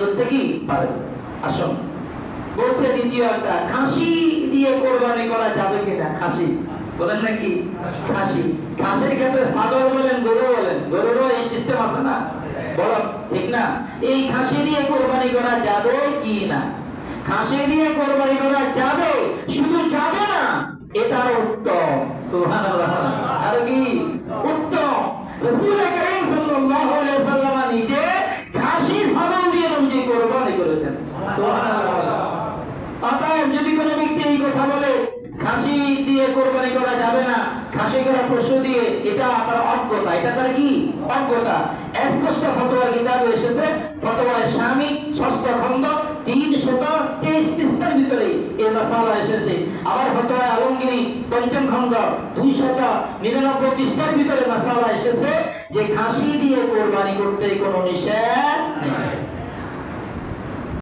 ধরতে কি পারে। আসুন। বলছে দ্বিতীয় একটা, খাসি দিয়ে কোরবানি করা যাবে কিনা? খাসি। বলেন নাকি? খাসি। খাসির ক্ষেত্রে ছাগল বলেন, গরু বলেন এই সিস্টেম আছে না? ঠিক না? এই খাসি দিয়ে কোরবানি করা যাবে কি না খাসি দিয়ে কোরবানি করা যাবে, শুধু যাবে না এটা উত্তম। সুবহানাল্লাহ। আর কি? উত্তম। অতএব যদি কোনো ব্যক্তি এই কথা বলে, খাসি দিয়ে কোরবানি করা যাবে না, খাসি করা পশু দিয়ে, এটা তার অজ্ঞতা। এটা তার কি? অজ্ঞতা। স্পষ্ট এসেছে স্বামী, ষষ্ঠ খণ্ড, তিন শত তেইশ ভিতরে এই মাসালা এসেছে। আবার আলমগিরি, পঞ্চম খণ্ড, দুই শত নিরানব্বই পৃষ্ঠার ভিতরে মাসালা এসেছে যে খাসি দিয়ে কোরবানি করতে কোনো নিষেধ